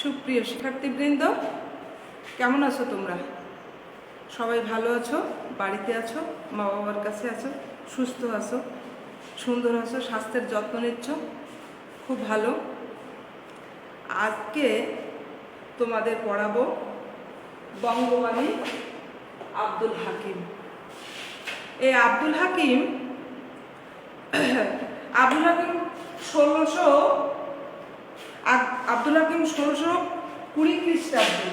সুপ্রিয় শিক্ষার্থীবৃন্দ, কেমন আছো তোমরা? সবাই ভালো আছো? বাড়িতে আছো? মা বাবার কাছে আছো? সুস্থ আছো? সুন্দর আছো? স্বাস্থ্যের যত্ন নিচ্ছ? খুব ভালো। আজকে তোমাদের পড়াবো বঙ্গবাণী আব্দুল হাকিম। এই আব্দুল হাকিম আব্দুল হাকিম ষোলোশো আব্দুল হাকিম ষোলোশো কুড়ি খ্রিস্টাব্দে।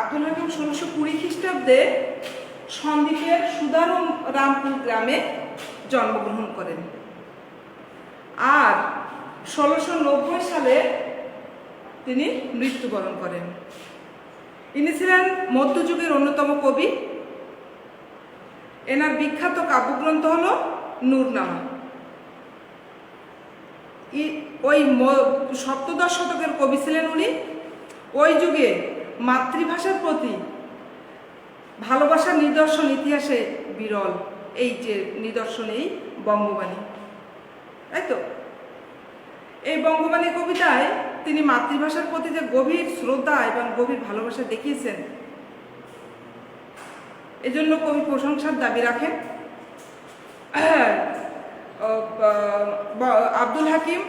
আব্দুল হাকিম ষোলোশো কুড়ি খ্রিস্টাব্দে সন্দ্বীপের সুদারম রামপুর গ্রামে জন্মগ্রহণ করেন। আর ষোলোশো নব্বই সালে তিনি মৃত্যুবরণ করেন। ইনি ছিলেন মধ্যযুগের অন্যতম কবি। এনার বিখ্যাত কাব্যগ্রন্থ হল নূরনামা ওই সপ্তদশ শতকের কবি ছিলেন উনি। ওই যুগে মাতৃভাষার প্রতি ভালোবাসার নিদর্শন ইতিহাসে বিরল। এই যে নিদর্শন, এই বঙ্গবাণী। তাই তো? এই বঙ্গবাণী কবিতায় তিনি মাতৃভাষার প্রতি যে গভীর শ্রদ্ধা এবং গভীর ভালোবাসা দেখিয়েছেন, এজন্য কবি প্রশংসার দাবি রাখেন। আব্দুল হাকিম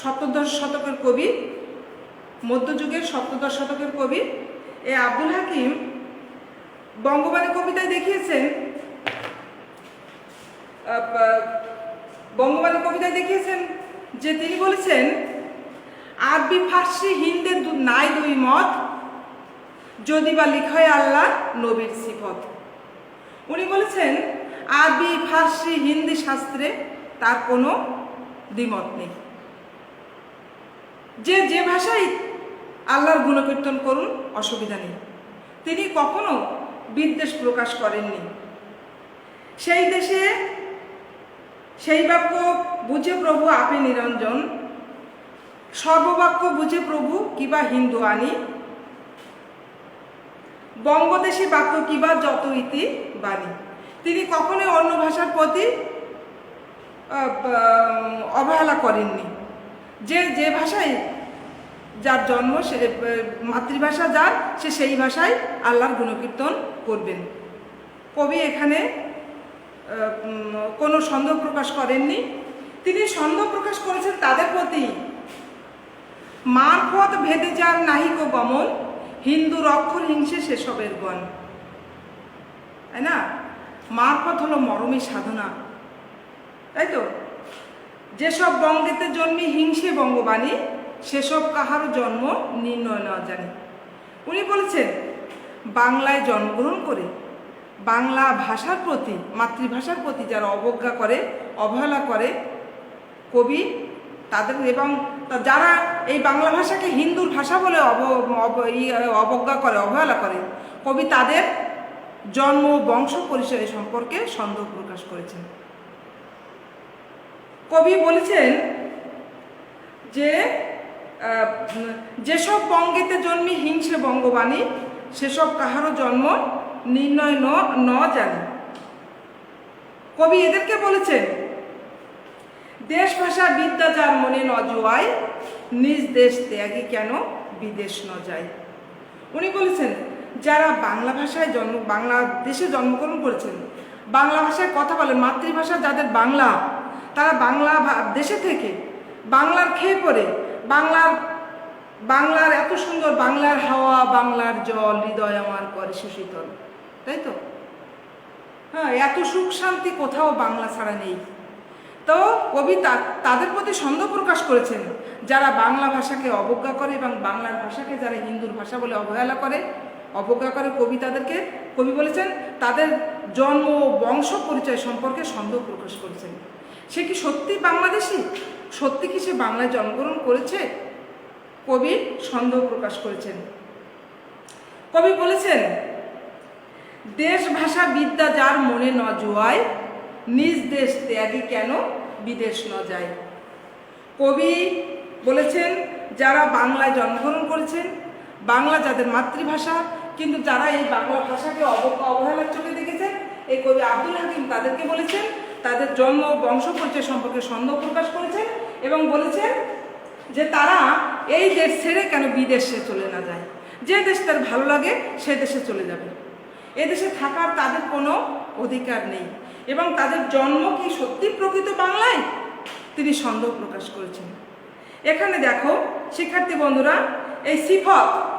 সপ্তদশ শতকের কবি, মধ্যযুগের সপ্তদশ শতকের কবি। এ আব্দুল হাকিম বঙ্গবাণী কবিতায় দেখিয়েছেন বঙ্গবাণী কবিতায় দেখিয়েছেন যে তিনি বলেছেন, আরবি, ফার্সি হিন্দের নাই দুই মত, যদি বা লিখায় আল্লাহ নবীর সিফত। উনি বলেছেন আরবি, ফার্সি, হিন্দি শাস্ত্রে তার কোনো দ্বিমত নেই। যে যে ভাষায় আল্লাহর গুণকীর্তন করুন, অসুবিধা নেই। তিনি কখনো বিদ্বেষ প্রকাশ করেননি। সেই দেশে সেই বাক্য বুঝে প্রভু আপে নিরঞ্জন, সর্ববাক্য বুঝে প্রভু কিবা হিন্দু আনি বঙ্গদেশী বাক্য কিবা যত ইতি বাণী। তিনি কখনোই অন্য ভাষার প্রতি অবহেলা করেননি। যে যে ভাষায় যার জন্ম, সে মাতৃভাষা যার, সে সেই ভাষায় আল্লাহর গুণকীর্তন করবেন। কবি এখানে কোনো সন্দেহ প্রকাশ করেননি। তিনি সন্দেহ প্রকাশ করেছেন তাদের প্রতি। মারফত ভেদে যার নাহিক গমন হিন্দুর অক্ষর হিংসে সেসবের গণ। তাই না? মারফত হলো মরমী সাধনা। তাই তো? যেসব বঙ্গেতে জন্মে হিংসে বঙ্গবাণী, সেসব কাহারও জন্ম নির্ণয় না জানি। উনি বলেছেন, বাংলায় জন্মগ্রহণ করে বাংলা ভাষার প্রতি, মাতৃভাষার প্রতি যারা অবজ্ঞা করে, অবহেলা করে, কবি, তাদের এবং যারা এই বাংলা ভাষাকে হিন্দুর ভাষা বলে অব- অবজ্ঞা করে, অবহেলা করে, কবি তাদের জন্ম বংশ পরিচয় সম্পর্কে সন্দেহ প্রকাশ করেছেন। কবি বলেছেন যে যেসব বঙ্গেতে জন্মি হিংসে বঙ্গবাণী, সেসব কাহারও জন্ম নির্ণয় ন ন জানে কবি এদেরকে বলেছেন দেশ ভাষা বিদ্যা যার মনে ন জোয়ায়, নিজ দেশ ত্যাগী কেন বিদেশ ন যায়? উনি বলেছেন যারা বাংলা ভাষায় জন্ম বাংলা দেশে জন্মগ্রহণ করেছেন, বাংলা ভাষায় কথা বলেন, মাতৃভাষা যাদের বাংলা, তারা বাংলা দেশে থেকে বাংলার খেয়ে পড়ে, বাংলার বাংলার এত সুন্দর, বাংলার হাওয়া, বাংলার জল, হৃদয় আমার করে সুশীতল তাই তো? হ্যাঁ এত সুখ শান্তি কোথাও বাংলা ছাড়া নেই। তো কবি তাদের প্রতি সন্দেহ প্রকাশ করেছেন, যারা বাংলা ভাষাকে অবজ্ঞা করে এবং বাংলার ভাষাকে যারা হিন্দুর ভাষা বলে অবহেলা করে অবজ্ঞা করে কবি তাদেরকে, কবি বলেছেন, তাদের জন্ম বংশ পরিচয় সম্পর্কে সন্দেহ প্রকাশ করেছেন। সে কি সত্যি বাংলাদেশি? সত্যি কি সে বাংলায় জন্মগ্রহণ করেছে? কবি সন্দেহ প্রকাশ করেছেন। কবি বলেছেন, দেশ ভাষা বিদ্যা যার মনে ন জোয়ায়, নিজ দেশ ত্যাগী কেন বিদেশ ন যায়? কবি বলেছেন, যারা বাংলায় জন্মগ্রহণ করেছেন, বাংলা যাদের মাতৃভাষা কিন্তু যারা এই বাংলা ভাষাকে অব- অবহেলার চোখে দেখেছেন এই কবি আব্দুল হাকিম তাদেরকে বলেছেন তাদের জন্ম বংশ পরিচয় সম্পর্কে সন্দেহ প্রকাশ করেছেন এবং বলেছেন যে তারা এই দেশ ছেড়ে কেন বিদেশে চলে না যায়? যে দেশ তার ভালো লাগে, সে দেশে চলে যাবে। এদেশে থাকার তাদের কোনো অধিকার নেই এবং তাদের জন্ম কি সত্যি প্রকৃত বাংলায়? তিনি সন্দেহ প্রকাশ করেছেন। এখানে দেখো, শিক্ষার্থী বন্ধুরা, এই সিফত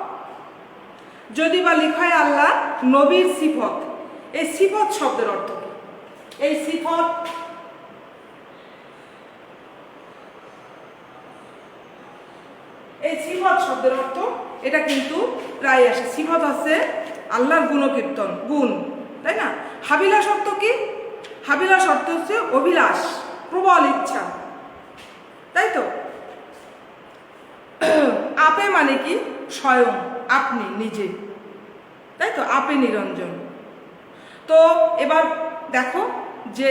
যদি বা লিখায় আল্লাহ নবীর সিফত। এই সিফত শব্দের অর্থ এই সিফত এই সিফত শব্দের অর্থ, এটা কিন্তু প্রায় আসে। সিফত আছে আল্লাহর গুণকীর্তন, গুণ, তাই না? হাবিলাস অর্থ কি? হাবিলাস অর্থ হচ্ছে অভিলাষ, প্রবল ইচ্ছা। তাই তো? আপে মানে কি? স্বয়ং। আপনি নিজে। তাই তো? আপে নিরঞ্জন। তো এবার দেখো যে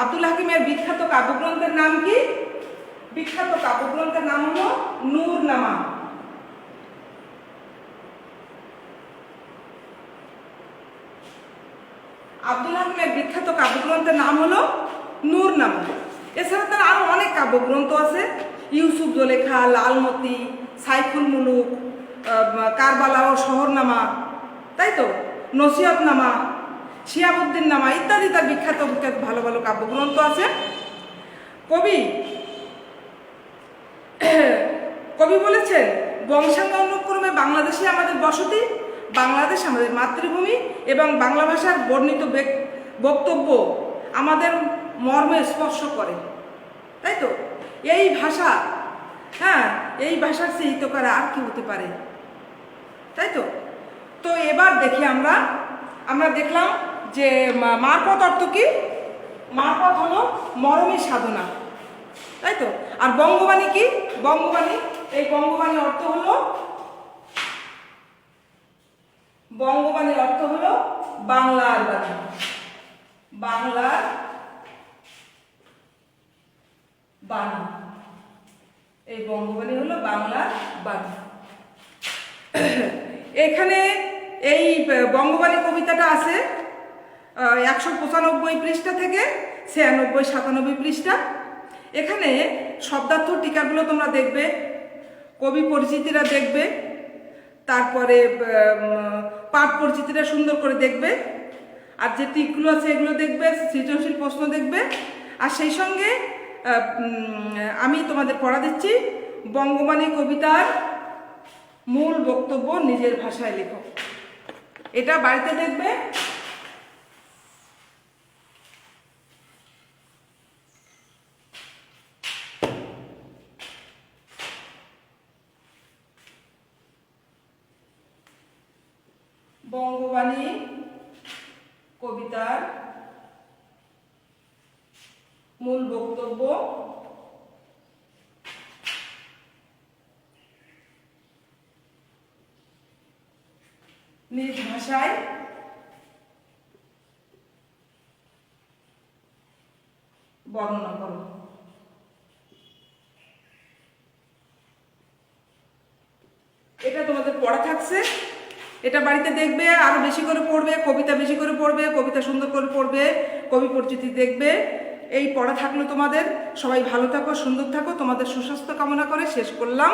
আব্দুল হাকিমের বিখ্যাত কাব্যগ্রন্থের নাম কি? বিখ্যাত কাব্যগ্রন্থের নাম হলো নূর নামা। আব্দুল হাকিমের বিখ্যাত কাব্যগ্রন্থের নাম হলো নূর নামা। এছাড়া তার আরও অনেক কাব্যগ্রন্থ আছে। ইউসুফ জলেখা, লালমতি, সাইফুল মুলুক কারবালা ও শহরনামা, তাই তো? নসিহতনামা শিয়াবুদ্দিন নামা ইত্যাদি তার বিখ্যাত বিখ্যাত ভালো ভালো কাব্যগ্রন্থ আছে। কবি কবি বলেছেন বংশানুক্রমে বাংলাদেশে আমাদের বসতি, বাংলাদেশ আমাদের মাতৃভূমি এবং বাংলা ভাষার বর্ণিত বক্তব্য আমাদের মর্মে স্পর্শ করে, তাই তো? এই ভাষা হ্যাঁ এই ভাষার চেয়ে হিতকার আর কি হতে পারে? তাই তো? তো এবার দেখি আমরা আমরা দেখলাম যে মারপথ অর্থ কি? মারপথ হলো মরমী সাধনা, তাই তো? আর বঙ্গবাণী কি? বঙ্গবাণী, এই বঙ্গবাণী অর্থ হলো, বঙ্গবাণীর অর্থ হলো বাংলার বাণী বাংলার বাণী। এই বঙ্গবাণী হলো বাংলার বাণী। এখানে এই বঙ্গবাণী কবিতাটা আছে একশো পঁচানব্বই পৃষ্ঠা থেকে ছিয়ানব্বই সাতানব্বই পৃষ্ঠা। এখানে শব্দার্থ টিকাগুলো তোমরা দেখবে, কবি পরিচিতিরা দেখবে, তারপরে পাঠ পরিচিতিটা সুন্দর করে দেখবে, আর যে টিকগুলো আছে এগুলো দেখবে, সৃজনশীল প্রশ্ন দেখবে। আর সেই সঙ্গে আমি তোমাদের পড়া দিচ্ছি বঙ্গবাণী কবিতার মূল বক্তব্য নিজের ভাষায় লেখো। এটা বাড়িতে দেখবে। বঙ্গবাণী কবিতার মূল বক্তব্য নিজ ভাষায় বর্ণনা করো। এটা তোমাদের পড়া থাকছে। এটা বাড়িতে দেখবে, আরও বেশি করে পড়বে, কবিতা বেশি করে পড়বে, কবিতা সুন্দর করে পড়বে, কবি পরিচিতি দেখবে। এই পড়া থাকল তোমাদের। সবাই ভালো থাকো, সুন্দর থাকো। তোমাদের সুস্বাস্থ্য কামনা করে শেষ করলাম।